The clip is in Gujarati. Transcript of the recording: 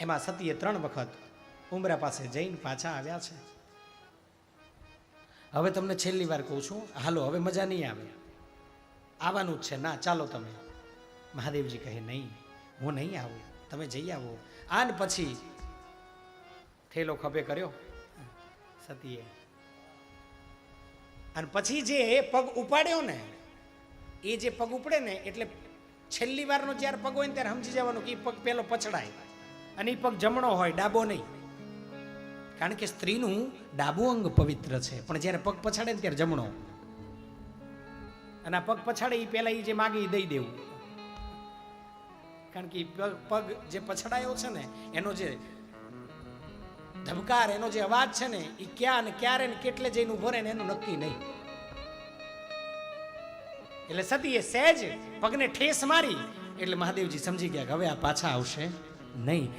એમાં સતીએ ત્રણ વખત ઉમરા પાસે જઈને પાછા આવ્યા છે. હવે તમને છેલ્લી વાર કહું છું, હાલો, હવે મજા નહીં આવે. આવવાનું જ છે. ના, ચાલો તમે. મહાદેવજી કહે, નહીં, હું નહીં આવું. તમે જઈ આવો. આન પછી થેલો ખભે કર્યો સતીએ. અને પછી જે પગ ઉપાડ્યો ને, એ જે પગ ઉપડે ને, એટલે છેલ્લી વારનો જ્યારે પગ હોય ને, ત્યારે સમજી જવાનું કે એ પગ પેલો પછડાય. અને એ પગ જમણો હોય, ડાબો નહીં. કારણ કે સ્ત્રીનું ડાબું અંગ પવિત્ર છે. પણ જ્યારે પગ પછાડે ને ત્યારે જમણો. અને આ પગ પછાડે એ પહેલાં એ જે માગે એ દઈ દેવું. કારણ કે પગ પગ જે પછડાયો છે ને, એનો જે ધબકાર, એનો જે અવાજ છે ને એ ક્યાં ને ક્યારે ને કેટલે જઈને ઊભો રહે ને એનું નક્કી નહીં. એટલે સતીએ સહેજ પગને ઠેસ મારી. એટલે મહાદેવજી સમજી ગયા કે હવે આ પાછા આવશે નહીં.